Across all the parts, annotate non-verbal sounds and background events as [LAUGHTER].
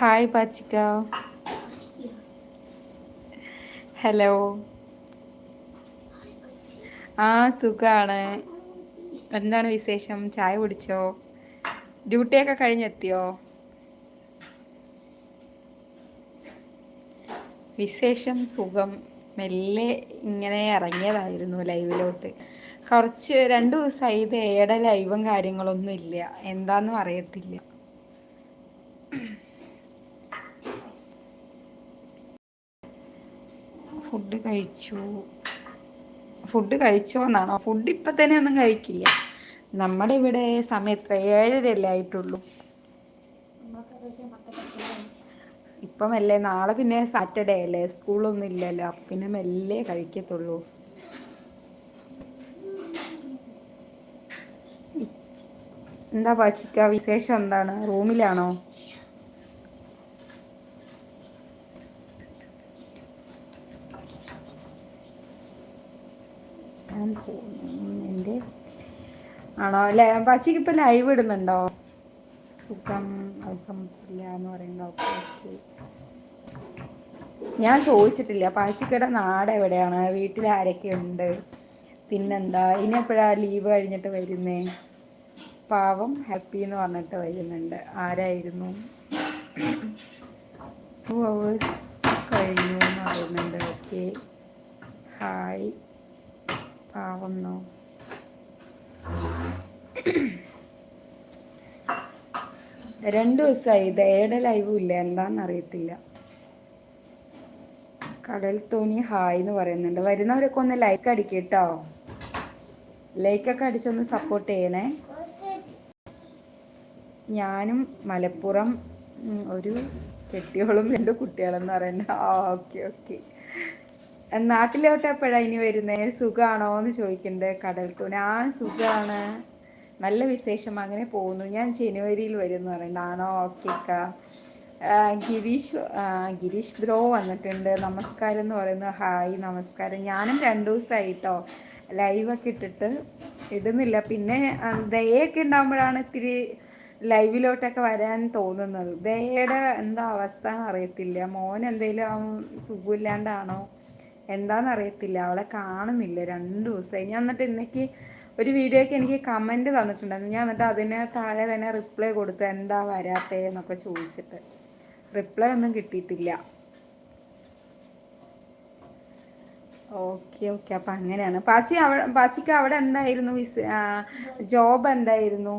Hi പാച്ചിക്ക hello ആ സുഖാണ്. എന്താണ് വിശേഷം? ചായ കുടിച്ചോ? ഡ്യൂട്ടിയൊക്കെ കഴിഞ്ഞെത്തിയോ? വിശേഷം സുഖം. മെല്ലെ ഇങ്ങനെ ഇറങ്ങിയതായിരുന്നു ലൈവിലോട്ട് കുറച്ച് രണ്ട് ദിവസമായി ഇത് ഏടെ ലൈവും കാര്യങ്ങളൊന്നും ഇല്ല. എന്താന്നും അറിയത്തില്ല. ഫുഡ് കഴിച്ചു. ഫുഡ് കഴിച്ചോ എന്നാണോ? ഫുഡ് ഇപ്പം തന്നെ ഒന്നും കഴിക്കില്ല. നമ്മുടെ ഇവിടെ സമയത്ത് ഏഴരയല്ലേ ആയിട്ടുള്ളൂ. ഇപ്പം മെല്ലെ നാളെ പിന്നെ സാറ്റർഡേ അല്ലേ? സ്കൂളൊന്നും ഇല്ലല്ലോ. പിന്നെ മെല്ലെ കഴിക്കത്തുള്ളൂ. എന്താ പച്ചിക്ക വിശേഷം എന്താണ്? റൂമിലാണോ എന്റെ ആണോ? അല്ലേ? പച്ചക്ക് ഇപ്പം ലൈവ് ഇടുന്നുണ്ടോ? സുഖം എന്ന് പറയുന്നത് ഞാൻ ചോദിച്ചിട്ടില്ല. പാച്ചിക്കയുടെ നാട് എവിടെയാണ്? വീട്ടിൽ ആരൊക്കെ ഉണ്ട്? പിന്നെന്താ? ഇനി എപ്പോഴാ ലീവ് കഴിഞ്ഞിട്ട് വരുന്നേ? പാവം ഹാപ്പി എന്ന് പറഞ്ഞിട്ട് വരുന്നുണ്ട്. ആരായിരുന്നു? ടു അവേഴ്സ് കഴിഞ്ഞു എന്ന് പറയുന്നുണ്ട്. ഓക്കെ. ഹായ് പാവം നോ [COUGHS] രണ്ടു ദിവസമായി ദയയുടെ ലൈവും ഇല്ല. എന്താണെന്ന് അറിയത്തില്ല കടൽ തോണി ഹായ് എന്ന് പറയുന്നുണ്ട്. വരുന്നവരൊക്കെ ഒന്ന് ലൈക്ക് അടിക്കട്ടോ. കേട്ടോ ലൈക്കൊക്കെ അടിച്ചൊന്ന് സപ്പോർട്ട് ചെയ്യണേ. ഞാനും മലപ്പുറം ഒരു കെട്ടിയോളും രണ്ട് കുട്ടികളെന്ന് പറയുന്നത് ആ ഓക്കെ ഓക്കെ നാട്ടിലോട്ട് എപ്പോഴാണ് ഇനി വരുന്നത് സുഖമാണോ എന്ന് ചോദിക്കുന്നുണ്ട് കടൽ തോണി. ആ സുഖമാണ് നല്ല വിശേഷം അങ്ങനെ പോകുന്നു. ഞാൻ ജനുവരിയിൽ വരും എന്ന് പറയുന്നത് ആണോ ഓക്കെ ഗിരീഷ് ഗിരീഷ് ബ്രോ വന്നിട്ടുണ്ട്. നമസ്കാരം എന്ന് പറയുന്നു. ഹായ് നമസ്കാരം. ഞാനും രണ്ട് ദിവസമായിട്ടോ ലൈവൊക്കെ ഇട്ടിട്ട് ഇടുന്നില്ല. പിന്നെ ദയൊക്കെ ഉണ്ടാകുമ്പോഴാണ് ഇത്തിരി ലൈവിലോട്ടൊക്കെ വരാൻ തോന്നുന്നത്. ദയയുടെ എന്താ അവസ്ഥ അറിയത്തില്ല. മോൻ എന്തെങ്കിലും സുഖമില്ലാണ്ടാണോ? എന്താണെന്ന് അറിയത്തില്ല. അവളെ കാണുന്നില്ല. രണ്ട് ദിവസമായി ഞാൻ എന്നിട്ട് ഇന്നേക്ക് ഒരു വീഡിയോയ്ക്ക് എനിക്ക് കമന്റ് തന്നിട്ടുണ്ടായിരുന്നു. ഞാൻ എന്നിട്ട് അതിന് താഴെ തന്നെ റിപ്ലൈ കൊടുത്തു. എന്താ വരാത്തേ എന്നൊക്കെ ചോദിച്ചിട്ട്. റിപ്ലൈ ഒന്നും കിട്ടിയിട്ടില്ല. ഓക്കെ ഓക്കെ അപ്പം അങ്ങനെയാണ്. പാച്ചി അവിടെ പാച്ചിക്ക് അവിടെ എന്തായിരുന്നു ജോബ് എന്തായിരുന്നു?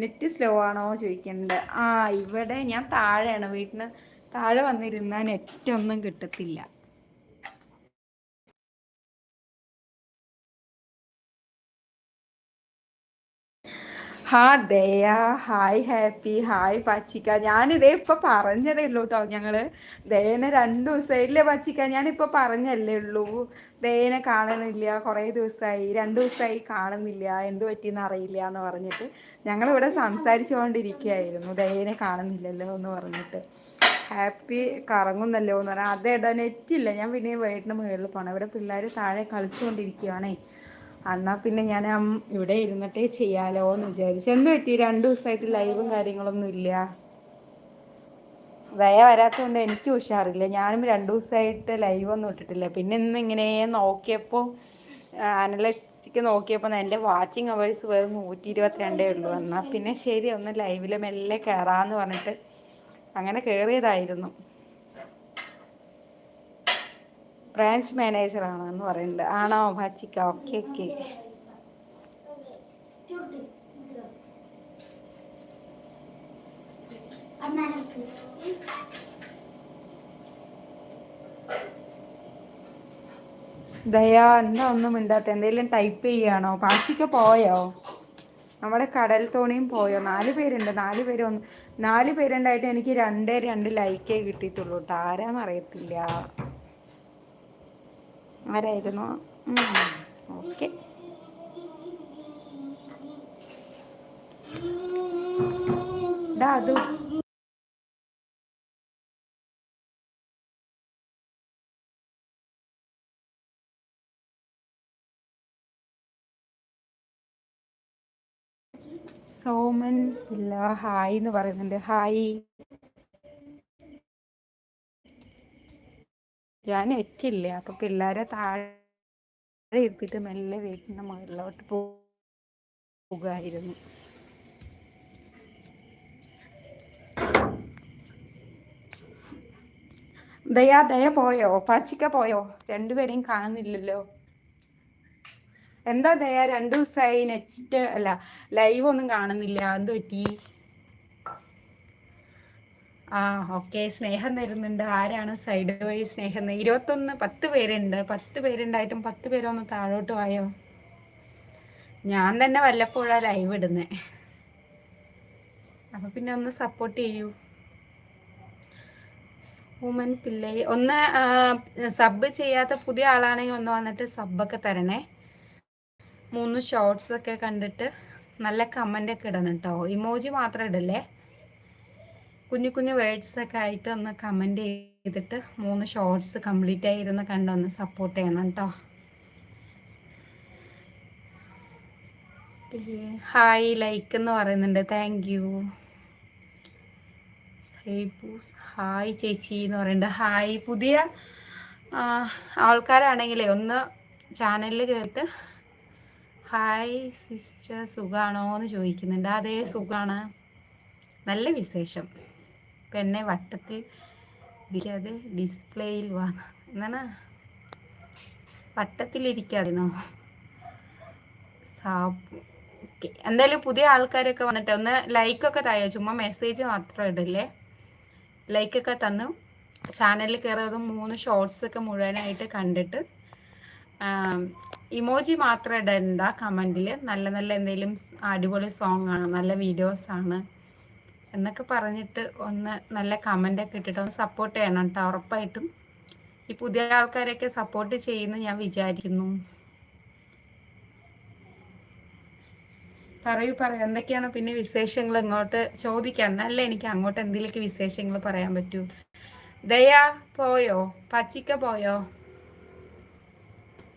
നെറ്റ് സ്ലോ ആണോ ചോദിക്കുന്നുണ്ട് ആ ഇവിടെ ഞാൻ താഴെയാണ്. വീട്ടിന് താഴെ വന്നിരുന്നാൽ നെറ്റ് ഒന്നും കിട്ടത്തില്ല. ഹാ ദയ ഹായ് ഹാപ്പി ഹായ് പച്ചിക്ക. ഞാനിതേ ഇപ്പൊ പറഞ്ഞതേ ഉള്ളൂ കേട്ടോ ഞങ്ങൾ ദയനെ രണ്ടു ദിവസമായില്ലേ പച്ചിക്ക. ഞാനിപ്പൊ പറഞ്ഞല്ലേ ഉള്ളൂ. ദയനെ കാണുന്നില്ല കുറേ ദിവസമായി. രണ്ടു ദിവസമായി കാണുന്നില്ല. എന്ത് പറ്റിയെന്ന് അറിയില്ല എന്ന് പറഞ്ഞിട്ട് ഞങ്ങളിവിടെ സംസാരിച്ചുകൊണ്ടിരിക്കുകയായിരുന്നു. ദയനെ കാണുന്നില്ലല്ലോ എന്ന് പറഞ്ഞിട്ട്. ഹാപ്പി കറങ്ങുന്നല്ലോ എന്ന് പറഞ്ഞാൽ അതേടാ നെറ്റില്ല. ഞാൻ പിന്നെ വീട്ടിന് മുകളിൽ പോകണം ഇവിടെ പിള്ളേർ താഴെ കളിച്ചുകൊണ്ടിരിക്കുകയാണേ എന്നാൽ പിന്നെ ഞാൻ ഇവിടെ ഇരുന്നിട്ടേ ചെയ്യാലോ എന്ന് വിചാരിച്ചു. എന്ത് പറ്റി? രണ്ടു ദിവസമായിട്ട് ലൈവും കാര്യങ്ങളൊന്നും ഇല്ല. വയ വരാത്തതുകൊണ്ട് എനിക്ക് ഉഷാറില്ല. ഞാനും രണ്ടു ദിവസമായിട്ട് ലൈവ് ഒന്നും ഇട്ടിട്ടില്ല. പിന്നെ ഇന്ന് ഇങ്ങനെ നോക്കിയപ്പോൾ അനലറ്റിക്ക് നോക്കിയപ്പോൾ എന്റെ വാച്ചിങ് അവേഴ്സ് വെറും നൂറ്റി ഇരുപത്തിരണ്ടേ ഉള്ളൂ. എന്നാൽ പിന്നെ ശരി ഒന്ന് ലൈവിൽ മെല്ലെ കയറാമെന്ന് പറഞ്ഞിട്ട് അങ്ങനെ കയറിയതായിരുന്നു ബ്രാഞ്ച് മാനേജർ എന്ന് പറയുന്നത് ആണോ? ഭാച്ചിക്ക ഓക്കെ ഓക്കെ. ദയാ എന്താ ഒന്നും മിണ്ടാത്ത? എന്തെങ്കിലും ടൈപ്പ് ചെയ്യാണോ? പാച്ചിക്ക പോയോ? നമ്മുടെ കടൽ തോണിയും പോയോ? നാല് പേരുണ്ട്. നാല് പേര് ഒന്ന് നാല് പേരുണ്ടായിട്ട് എനിക്ക് രണ്ടേ രണ്ട് ലൈക്കേ കിട്ടിയിട്ടുള്ളൂ. കേട്ടോ ആരാന്ന് ആരായിരുന്നു ഓക്കെ. അത്. സോമൻ ഇല്ല ഹായ് എന്ന് പറയുന്നുണ്ട്. ഹായ്. ഞാൻ എറ്റില്ല അപ്പൊ പിള്ളേരെ താഴെ ഇരുത്തിട്ട് മെല്ലെ വീട്ടിന്റെ മുകളിലോട്ട് പോകുമായിരുന്നു ദയാ ദയ പോയോ? പച്ചിക്ക പോയോ? രണ്ടുപേരെയും കാണുന്നില്ലല്ലോ. എന്താ ദയ രണ്ടു ദിവസമായി നെറ്റ് അല്ല ലൈവ് ഒന്നും കാണുന്നില്ല. എന്ത് പറ്റി ആ ഓക്കെ. സ്നേഹം തരുന്നുണ്ട്. ആരാണ് സൈഡ് വഴി സ്നേഹം ഇരുപത്തൊന്ന് പത്ത് പേരുണ്ട്. പത്ത് പേരുണ്ടായിട്ടും പത്ത് പേരൊന്ന് താഴോട്ട് പോയോ ഞാൻ തന്നെ വല്ലപ്പോഴാ ലൈവ് ഇടുന്നേ. അപ്പൊ പിന്നെ ഒന്ന് സപ്പോർട്ട് ചെയ്യൂ. ഉമൻ പിള്ളേ ഒന്ന് സബ് ചെയ്യാത്ത പുതിയ ആളാണെങ്കിൽ ഒന്ന് വന്നിട്ട് സബ്ബൊക്കെ തരണേ. മൂന്ന് ഷോർട്സ് ഒക്കെ കണ്ടിട്ട് നല്ല കമന്റ് ഒക്കെ ഇടണം കേട്ടോ ഇമോജി മാത്രം ഇടല്ലേ? കുഞ്ഞു കുഞ്ഞു വേർഡ്സ് ഒക്കെ ആയിട്ട് ഒന്ന് കമന്റ് ചെയ്തിട്ട് മൂന്ന് ഷോർട്സ് കംപ്ലീറ്റ് ആയിരുന്ന് കണ്ടൊന്ന് സപ്പോർട്ട് ചെയ്യണം കേട്ടോ ഹായ് ലൈക്ക് എന്ന് പറയുന്നുണ്ട്. താങ്ക് യു ഹായ് ചേച്ചി എന്ന് പറയുന്നുണ്ട്. ഹായ് പുതിയ ആൾക്കാരാണെങ്കിലേ ഒന്ന് ചാനലിൽ കേട്ട് ഹായ് സിസ്റ്റർ സുഖാണോ എന്ന് ചോദിക്കുന്നുണ്ട്. അതേ സുഖമാണ് നല്ല വിശേഷം. എന്നെ വട്ടത്തിൽ ഇരിക്കാതെ ഡിസ്പ്ലേയിൽ വാ. എന്നാണ് വട്ടത്തിലിരിക്കാതിരുന്നോ? സാബു ഓക്കെ. എന്തായാലും പുതിയ ആൾക്കാരൊക്കെ വന്നിട്ട് ഒന്ന് ലൈക്കൊക്കെ തായോ ചുമ്മാ മെസ്സേജ് മാത്രം ഇടില്ലേ? ലൈക്കൊക്കെ തന്നു. ചാനലിൽ കയറിയതും മൂന്ന് ഷോർട്സ് ഒക്കെ മുഴുവനായിട്ട് കണ്ടിട്ട് ഇമോജി മാത്രം ഇടണ്ട കമന്റിൽ നല്ല നല്ല എന്തെങ്കിലും അടിപൊളി സോങ്ങാണ് നല്ല വീഡിയോസാണ് എന്നൊക്കെ പറഞ്ഞിട്ട് ഒന്ന് നല്ല കമന്റൊക്കെ ഇട്ടിട്ട് ഒന്ന് സപ്പോർട്ട് ചെയ്യണം കേട്ടോ ഉറപ്പായിട്ടും. ഈ പുതിയ ആൾക്കാരെയൊക്കെ സപ്പോർട്ട് ചെയ്യുന്നു ഞാൻ വിചാരിക്കുന്നു. പറയൂ പറയൂ. എന്തൊക്കെയാണ് പിന്നെ വിശേഷങ്ങൾ ഇങ്ങോട്ട് ചോദിക്കാൻ? നല്ല എനിക്ക് അങ്ങോട്ട് എന്തെങ്കിലുമൊക്കെ വിശേഷങ്ങൾ പറയാൻ പറ്റൂ. ദയാ പോയോ? പച്ചിക്ക പോയോ?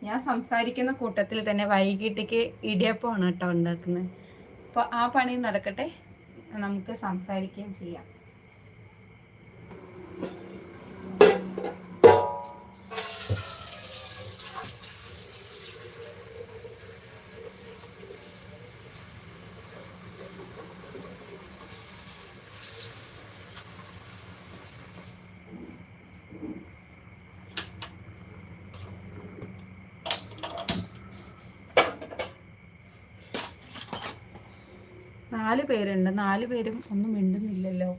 ഞാൻ സംസാരിക്കുന്ന കൂട്ടത്തിൽ തന്നെ വൈകിട്ടേക്ക് ഇടിയപ്പമാണ് കേട്ടോ ഉണ്ടാക്കുന്നത്. അപ്പോൾ ആ പണി നടക്കട്ടെ? നമുക്ക് സംസാരിക്കുകയും ചെയ്യാം നാല് പേരുണ്ട്. നാല് പേരും ഒന്നും മിണ്ടുന്നില്ലല്ലോ.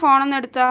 ഫോണൊന്നും എടുത്താ.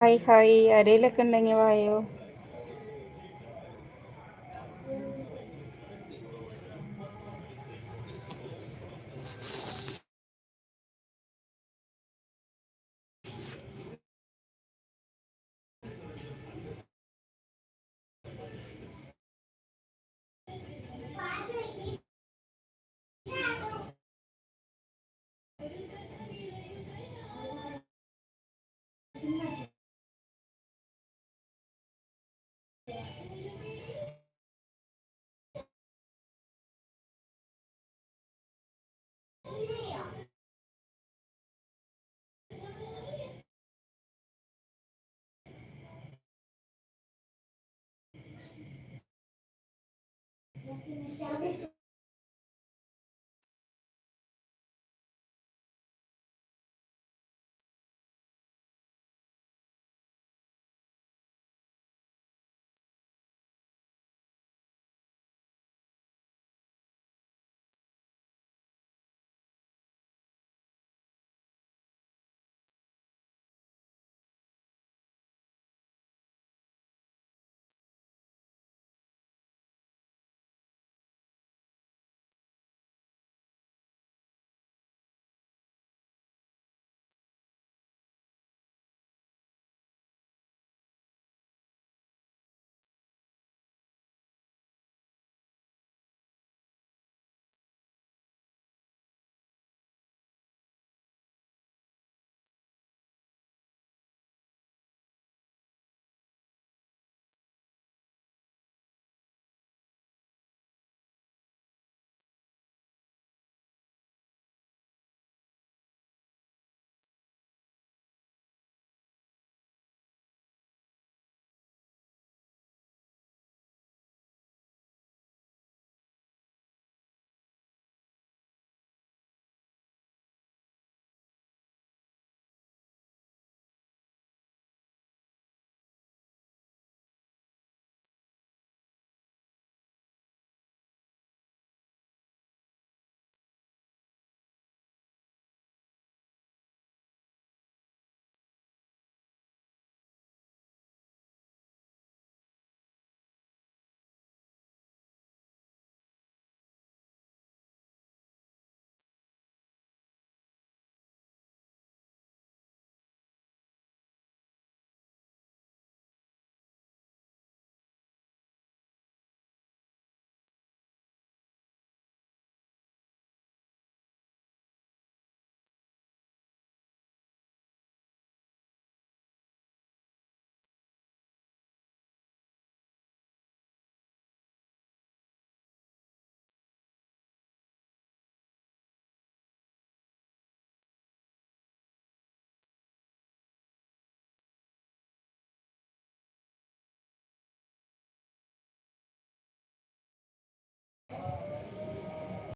Hi hi. ആരേലൊക്കെ ഉണ്ടെങ്കിൽ വായോ.